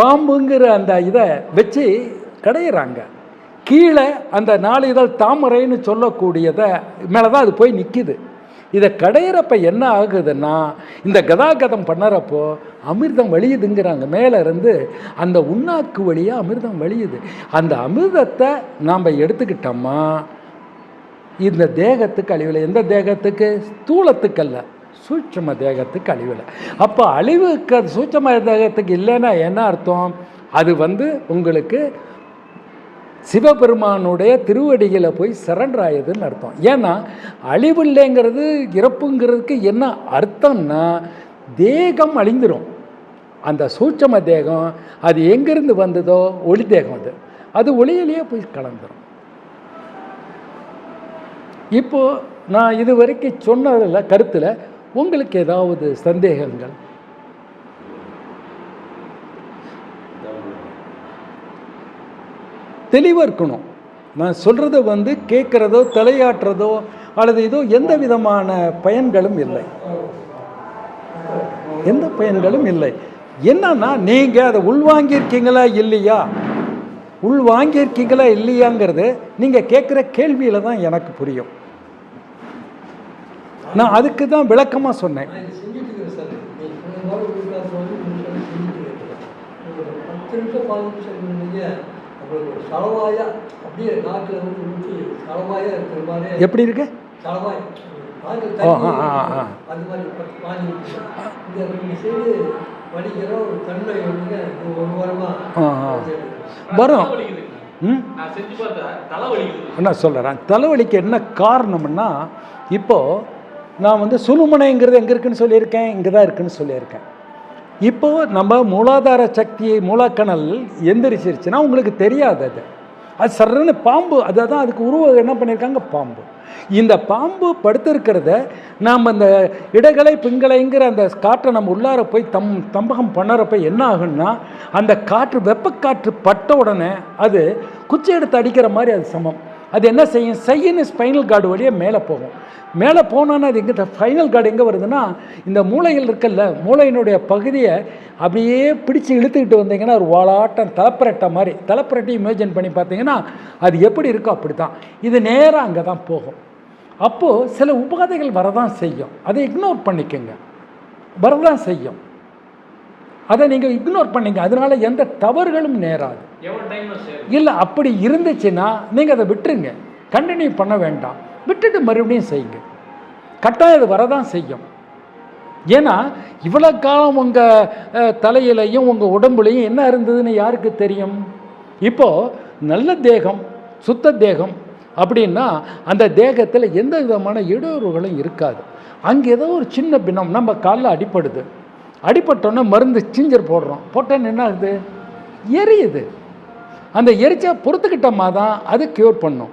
பாம்புங்கிற அந்த இதை வச்சு கடையிறாங்க. கீழே அந்த நாளிதழ் தாமரைன்னு சொல்லக்கூடியதை மேலே தான் அது போய் நிற்கிது இதை கடையிறப்ப என்ன ஆகுதுன்னா இந்த கதாகதம் பண்ணுறப்போ அமிர்தம் வழியுதுங்கிறாங்க. மேலே இருந்து அந்த உண்ணாக்கு வழியாக அமிர்தம் வழியுது. அந்த அமிர்தத்தை நாம் எடுத்துக்கிட்டோமா இந்த தேகத்துக்கு அழிவில் எந்த தேகத்துக்கு? ஸ்தூலத்துக்கல்ல. சூட்சம தேகத்துக்கு அழிவில் அப்போ அழிவுக்கு அது சூட்சம தேகத்துக்கு இல்லைன்னா என்ன அர்த்தம்? அது வந்து உங்களுக்கு சிவபெருமானுடைய திருவடிகளை போய் சரண்டர் ஆயுதுன்னு அர்த்தம். ஏன்னா அழிவில்லைங்கிறது இறப்புங்கிறதுக்கு என்ன அர்த்தம்னா தேகம் அழிந்துடும் அந்த சூட்சம தேகம் அது எங்கிருந்து வந்ததோ ஒளி தேகம் அது. அது ஒளியிலேயே போய் கலந்துரும். இப்போது நான் இது வரைக்கும் சொன்னதில் கருத்தில் உங்களுக்கு ஏதாவது சந்தேகங்கள்? தெளிவாக இருக்கணும். நான் சொல்கிறத வந்து கேட்குறதோ தலையாட்டுறதோ அல்லது ஏதோ எந்த விதமான பயன்களும் இல்லை. எந்த பயன்களும் இல்லை. என்னன்னா நீங்கள் அதை உள்வாங்கியிருக்கீங்களா இல்லையா? உள்வாங்கியிருக்கீங்களா இல்லையாங்கிறது நீங்கள் கேட்குற கேள்வியில் தான் எனக்கு புரியும். நான் அதுக்கு தான் விளக்கமாக சொன்னேன். எப்படி இருக்கு. வரும் நான் செஞ்சு பார்த்தேன். தலை வலிக்குது என்ன சொல்கிறேன் தலைவலிக்கு என்ன காரணம்னா இப்போது நான் வந்து சுழுமுனைங்கிறது எங்கே இருக்குன்னு சொல்லியிருக்கேன் இங்கே தான் இருக்குன்னு சொல்லியிருக்கேன். இப்போது நம்ம மூலாதார சக்தியை மூலாக்கணல் எந்திரிச்சிருச்சுன்னா உங்களுக்கு தெரியாது அது. அது சரண பாம்பு அதை தான் அதுக்கு உருவம் என்ன பண்ணியிருக்காங்க பாம்பு. இந்த பாம்பு படுத்திருக்கிறத நாம் அந்த இடகலை பிங்களைங்கிற அந்த காற்றை நம்ம உள்ளார போய் தம் தம்பகம் பண்ணுறப்ப என்ன ஆகுன்னா அந்த காற்று வெப்பக்காற்று பட்ட உடனே அது குச்சி எடுத்து அடிக்கிற மாதிரி அது சமம். அது என்ன செய்யும்? செய்யின்னு ஸ்பைனல் கார்டு வழியாக மேலே போகும். மேலே போனோன்னா அது எங்கே ஃபைனல் கார்டு எங்கே வருதுன்னா இந்த மூளைகள் இருக்குல்ல மூளையினுடைய பகுதியை அப்படியே பிடிச்சி இழுத்துக்கிட்டு வந்தீங்கன்னா ஒரு வாலாட்டம் தலைப்புரட்டை மாதிரி தலைப்புரட்டி இமேஜின் பண்ணி பார்த்தீங்கன்னா அது எப்படி இருக்கோ அப்படி தான் இது நேராக அங்கே தான் போகும். அப்போது சில உபாதைகள் வரதான் செய்யும். அதை இக்னோர் பண்ணிக்கோங்க. வரதான் செய்யும். அதை நீங்கள் இக்னோர் பண்ணீங்க. அதனால எந்த தவறுகளும் நேராது. இல்லை அப்படி இருந்துச்சுன்னா நீங்கள் அதை விட்டுருங்க. கண்டினியூ பண்ண வேண்டாம். விட்டுட்டு மறுபடியும் செய்யுங்க. கட்டாயம் அது வரதான் செய்யும். ஏன்னா இவ்வளோ காலம் உங்கள் தலையிலையும் உங்கள் உடம்புலையும் என்ன இருந்ததுன்னு யாருக்கு தெரியும்? இப்போது நல்ல தேகம் சுத்த தேகம் அப்படின்னா அந்த தேகத்தில் எந்த விதமான இடையூறுகளும் இருக்காது. அங்கே ஏதோ ஒரு சின்ன பின்னம் நம்ம காலில் அடிப்படுது அடிபட்டோன்னே மருந்து சிஞ்சர் போடுறோம். போட்டேன்னு என்ன ஆகுது? எரியுது. அந்த எரிச்சா பொறுத்துக்கிட்டோமா தான் அது க்யூர் பண்ணும்.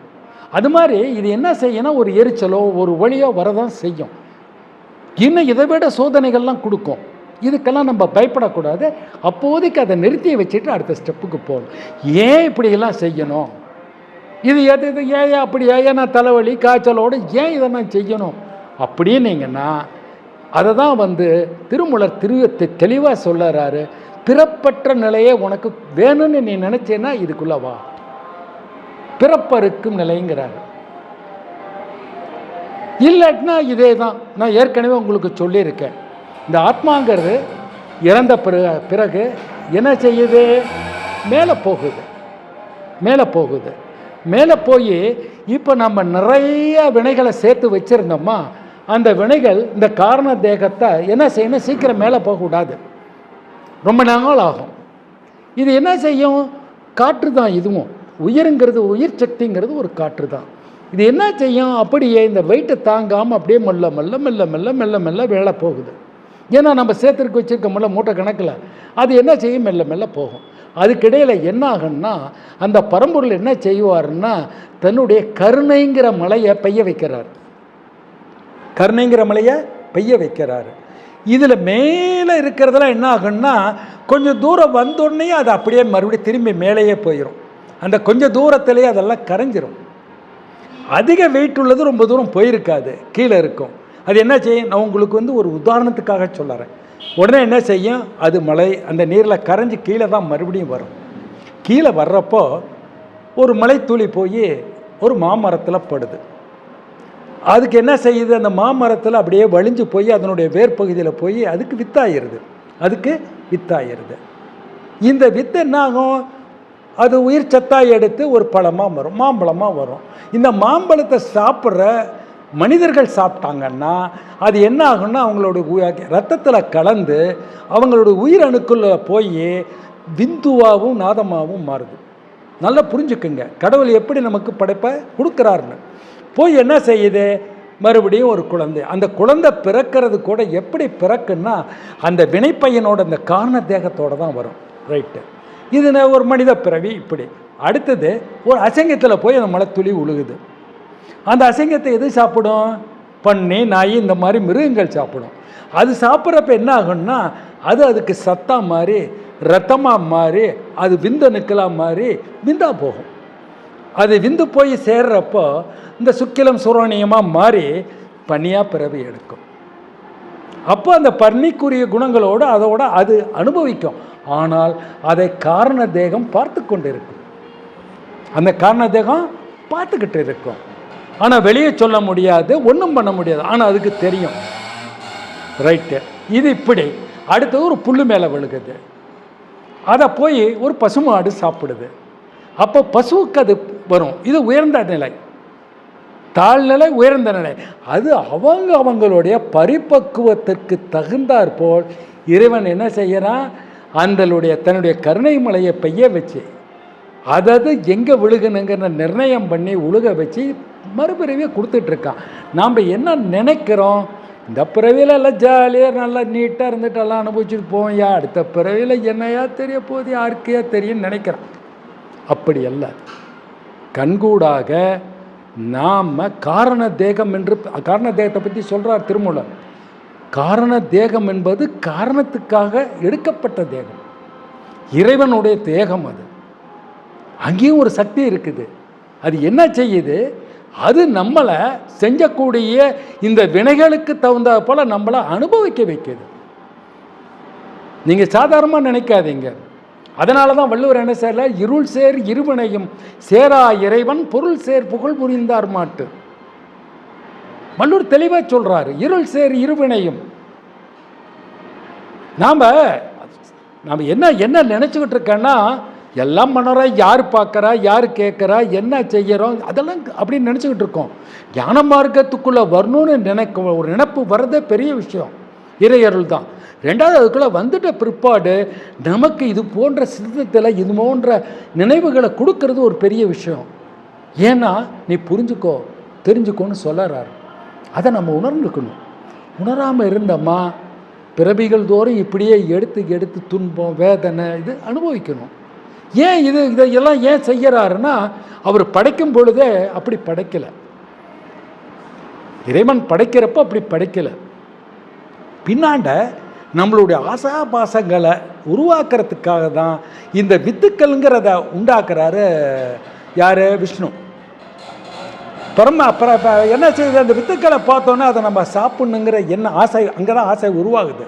அது மாதிரி இது என்ன செய்யணும் ஒரு எரிச்சலோ ஒரு வழியோ வரதான் செய்யும். இன்னும் இதை விட சோதனைகள்லாம் கொடுக்கும். இதுக்கெல்லாம் நம்ம பயப்படக்கூடாது. அப்போதைக்கு அதை நிறுத்தி வச்சுட்டு அடுத்த ஸ்டெப்புக்கு போகணும். ஏன் இப்படியெல்லாம் செய்யணும்? இது எது இது ஏன் ஏன் அப்படி ஏன் நான் தலைவலி காய்ச்சலோடு ஏன் இதை நான் செய்யணும் அப்படின்னீங்கன்னா அதை தான் வந்து திருமூலர் திரு தெளிவாக சொல்லறாரு பிறப்பற்ற நிலையே உனக்கு வேணும்னு நீ நினச்சேன்னா இதுக்குள்ள வா. பிறப்பறுக்கும் நிலைங்கிறாரு. இல்லாட்டினா இதே தான் நான் ஏற்கனவே உங்களுக்கு சொல்லியிருக்கேன். இந்த ஆத்மாங்கிறது இறந்த பிறகு பிறகு என்ன செய்யுது? மேலே போகுது. மேலே போகுது. மேலே போய் இப்போ நம்ம நிறைய வினைகளை சேர்த்து வச்சுருந்தோமா அந்த வினைகள் இந்த காரண தேகத்தை என்ன செய்யணும்? சீக்கிரம் மேலே போகக்கூடாது ரொம்ப நாள் ஆகும். இது என்ன செய்யும்? காற்று தான் இதுவும். உயிருங்கிறது உயிர் சக்திங்கிறது ஒரு காற்று தான். இது என்ன செய்யும்? அப்படியே இந்த வெயிட்டை தாங்காமல் அப்படியே மெல்ல மெல்ல மெல்ல மெல்ல மெல்ல மெல்ல வேலை போகுது. ஏன்னா நம்ம சேர்த்துருக்கு வச்சுருக்கோம்ல மூட்டை கணக்கில் அது என்ன செய்யும்? மெல்ல மெல்ல போகும். அதுக்கிடையில் என்ன ஆகும்னா அந்த பரம்பொருள் என்ன செய்வாருன்னா தன்னுடைய கருணைங்கிற மலையை பெய்ய வைக்கிறார். கருணைங்கிற மலையை பெய்ய வைக்கிறாரு. இதில் மேலே இருக்கிறதெல்லாம் என்ன ஆகும்னா கொஞ்சம் தூரம் வந்தோடனே அது அப்படியே மறுபடியும் திரும்பி மேலேயே போயிடும் அந்த கொஞ்சம் தூரத்திலேயே அதெல்லாம் கரைஞ்சிரும். அதிக வெயிட் உள்ளது ரொம்ப தூரம் போயிருக்காது கீழே இருக்கும். அது என்ன செய்யும்? நான் உங்களுக்கு வந்து ஒரு உதாரணத்துக்காக சொல்லறேன் உடனே என்ன செய்யும்? அது மலை அந்த நீரில் கரைஞ்சி கீழே தான் மறுபடியும் வரும். கீழே வர்றப்போ ஒரு மலைத்துளி போய் ஒரு மாமரத்தில் படுது. அதுக்கு என்ன செய்யுது? அந்த மாமரத்தில் அப்படியே வழிஞ்சு போய் அதனுடைய வேர்ப்பகுதியில் போய் அதுக்கு வித்தாயிருது அதுக்கு வித்தாயிருது இந்த வித்து என்னாகும்? அது உயிர் சத்தாக எடுத்து ஒரு பழமாக வரும் மாம்பழமாக வரும். இந்த மாம்பழத்தை சாப்பிட்ற மனிதர்கள் சாப்பிட்டாங்கன்னா அது என்ன ஆகும்னா அவங்களோட ரத்தத்தில் கலந்து அவங்களோட உயிரணுக்குள்ளே போய் விந்துவாகவும் நாதமாகவும் மாறுது. நல்லா புரிஞ்சுக்குங்க. கடவுள் எப்படி நமக்கு படைப்பை கொடுக்குறாருன்னு. போய் என்ன செய்யுது? மறுபடியும் ஒரு குழந்தை. அந்த குழந்தை பிறக்கிறது கூட எப்படி பிறக்குன்னா அந்த வினைப்பையனோட அந்த காரண தேகத்தோட தான் வரும். ரைட்டு இது ஒரு மனித பிறவி இப்படி. அடுத்தது ஒரு அசங்கத்தில் போய் அந்த மலைத்துளி உழுகுது. அந்த அசங்கத்தை எது சாப்பிடும்? பண்ணி நாய் இந்த மாதிரி மிருகங்கள் சாப்பிடும். அது சாப்பிட்றப்ப என்ன ஆகும்னா அது அதுக்கு சத்தா மாறி ரத்தமாக மாறி அது விந்தணுக்களாக மாறி விந்தா போகும். அது விந்து போய் சேர்றப்போ இந்த சுக்கிலம் சூரணியமாக மாறி பனியாக பிறவி எடுக்கும். அப்போ அந்த பன்னிக்குரிய குணங்களோடு அதோட அது அனுபவிக்கும். ஆனால் அதை காரண தேகம் பார்த்து கொண்டு இருக்கும் அந்த காரண தேகம் பார்த்துக்கிட்டு இருக்கும். ஆனால் வெளியே சொல்ல முடியாது ஒன்றும் பண்ண முடியாது. ஆனால் அதுக்கு தெரியும். ரைட்டு இது இப்படி. அடுத்தது ஒரு புல்லு மேலே விழுகுது. அதை போய் ஒரு பசுமாடு சாப்பிடுது. அப்போ பசுவுக்கு அது வரும். இது உயர்ந்த நிலை. தாழ்நிலை உயர்ந்த நிலை. அது அவங்க அவங்களுடைய பரிபக்குவத்திற்கு தகுந்தாற்போல் இறைவன் என்ன செய்கிறான் அந்தளுடைய தன்னுடைய கருணை மலையை பெய்ய வச்சு அதது எங்கே விழுகணுங்கிற நிர்ணயம் பண்ணி உழுக வச்சு மறுபிறவியை கொடுத்துட்ருக்கான் நாம் என்ன நினைக்கிறோம்? இந்த பிறவியில் எல்லாம் ஜாலியாக நல்லா நீட்டாக இருந்துட்டு எல்லாம் அனுபவிச்சுட்டு போவோம்யா அடுத்த பிறவியில் என்னையா தெரிய போகுது? யாருக்கையா தெரியும்னு நினைக்கிறோம். அப்படி அல்ல கண்கூடாக நாம் காரண தேகம் என்று காரண தேகத்தை பற்றி சொல்கிறார் திருமூலர். காரண தேகம் என்பது காரணத்துக்காக எடுக்கப்பட்ட தேகம். இறைவனுடைய தேகம் அது. அங்கேயும் ஒரு சக்தி இருக்குது. அது என்ன செய்யுது? அது நம்மளை செஞ்சக்கூடிய இந்த வினைகளுக்கு தகுந்த போல் நம்மளை அனுபவிக்க வைக்கிறது நீங்கள் சாதாரணமாக நினைக்காதீங்க. அதனால தான் வள்ளுவர் என்ன சேரல இருள் சேர் இருவினையும் சேரா இறைவன் பொருள் சேர் புகழ் புரிந்தார் மாட்டு. வள்ளுவர் தெளிவாக சொல்றாரு இருள் சேர் இருவினையும். நாம் நாம் என்ன என்ன நினச்சிக்கிட்டு இருக்கேன்னா எல்லாம் பண்ணுறா யார் பார்க்குறா யார் கேட்குறா என்ன செய்கிறோம் அதெல்லாம் அப்படின்னு நினச்சிக்கிட்டு இருக்கோம். ஞான மார்க்கத்துக்குள்ளே வரணும்னு நினைக்க ஒரு நினைப்பு வர்றதே பெரிய விஷயம். இறையருள் தான். ரெண்டாவது அதுக்குள்ளே வந்துட்ட பிற்பாடு நமக்கு இது போன்ற சித்தத்தில் இது போன்ற நினைவுகளை கொடுக்கறது ஒரு பெரிய விஷயம். ஏன்னா நீ புரிஞ்சுக்கோ தெரிஞ்சுக்கோன்னு சொல்லறாரு. அதை நம்ம உணர்ந்துக்கணும். உணராமல் இருந்தோமா பிறவிகள் தோறும் இப்படியே எடுத்து எடுத்து துன்பம் வேதனை இது அனுபவிக்கணும். ஏன் இது இதையெல்லாம் ஏன் செய்கிறாருன்னா அவர் படைக்கும் பொழுதே அப்படி படைக்கலை. இறைவன் படைக்கிறப்போ அப்படி படைக்கலை. பின்னாண்ட நம்மளுடைய ஆசாபாசங்களை உருவாக்குறதுக்காக தான் இந்த வித்துக்கள்ங்கிறத உண்டாக்குறாரு யார்? விஷ்ணு. பரம அப்புறம் இப்போ என்ன செய்யுது? அந்த வித்துக்களை பார்த்தோன்னே அதை நம்ம சாப்பிட்ணுங்கிற என்ன ஆசை அங்கே தான் ஆசை உருவாகுது.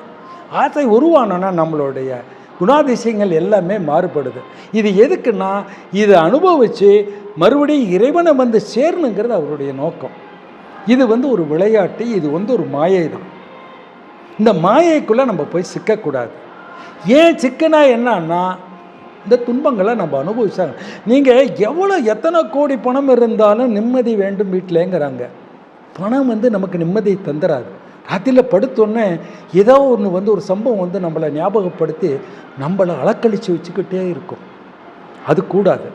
ஆசை உருவானோன்னா நம்மளுடைய குணாதிசயங்கள் எல்லாமே மாறுபடுது. இது எதுக்குன்னா இதை அனுபவித்து மறுபடியும் இறைவனை வந்து சேரணுங்கிறது அவருடைய நோக்கம். இது வந்து ஒரு விளையாட்டு இது வந்து ஒரு மாயை தான் இந்த மாயைக்குள்ளே நம்ம போய் சிக்கக்கூடாது. ஏன் சிக்கனா என்னன்னா இந்த துன்பங்களை நம்ம அனுபவிச்சாங்க. நீங்கள் எவ்வளோ எத்தனை கோடி பணம் இருந்தாலும் நிம்மதி வேண்டும் வீட்டிலேங்கிறாங்க. பணம் வந்து நமக்கு நிம்மதியை தந்துடாது ராத்திரியில் படுத்தோன்னே ஏதோ ஒன்று வந்து ஒரு சம்பவம் வந்து நம்மளை ஞாபகப்படுத்தி நம்மளை அலக்கழித்து வச்சுக்கிட்டே இருக்கும். அது கூடாது.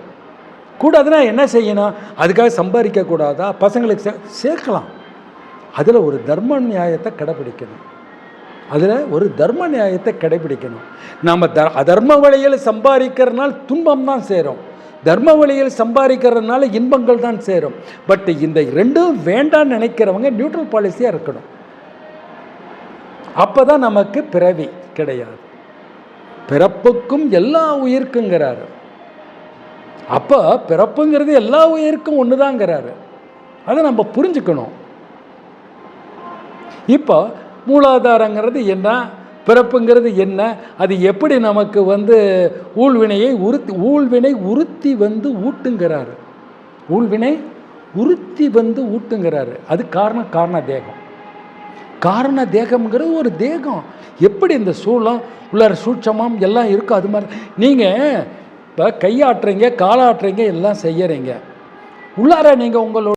கூடாதுன்னா என்ன செய்யணும்? அதுக்காக சம்பாதிக்கக்கூடாதா? பசங்களுக்கு சே சேர்க்கலாம். அதில் ஒரு தர்ம நியாயத்தை கடைப்பிடிக்கணும் அதில் ஒரு தர்ம நியாயத்தை கடைபிடிக்கணும். நாம் த அதர்ம வழியில் சம்பாதிக்கிறதுனால துன்பம் தான் சேரும். தர்ம வழியில் சம்பாதிக்கிறதுனால இன்பங்கள் தான் சேரும். பட் இந்த ரெண்டும் வேண்டாம்னு நினைக்கிறவங்க நியூட்ரல் பாலிசியாக இருக்கணும். அப்போ தான் நமக்கு பிறவி கிடையாது. பிறப்புக்கும் எல்லா உயிருக்குங்கிறாரு. அப்போ பிறப்புங்கிறது எல்லா உயிருக்கும் ஒன்று தாங்கிறாரு அதை நம்ம புரிஞ்சுக்கணும். இப்போ மூலாதாரங்கிறது என்ன? பிறப்புங்கிறது என்ன? அது எப்படி நமக்கு வந்து ஊழ்வினையை உறுத்தி ஊழ்வினை உறுத்தி வந்து ஊட்டுங்கிறாரு. ஊழ்வினை உறுத்தி வந்து ஊட்டுங்கிறாரு. அது காரணம் காரண தேகம். காரண தேகம்ங்கிறது ஒரு தேகம். எப்படி இந்த சூழம் உள்ளார சூட்சமம் எல்லாம் இருக்கோ அது மாதிரி. நீங்கள் இப்போ கையாட்டுறீங்க காலாட்டுறீங்க எல்லாம் செய்யறீங்க. உள்ளார நீங்கள் உங்களோட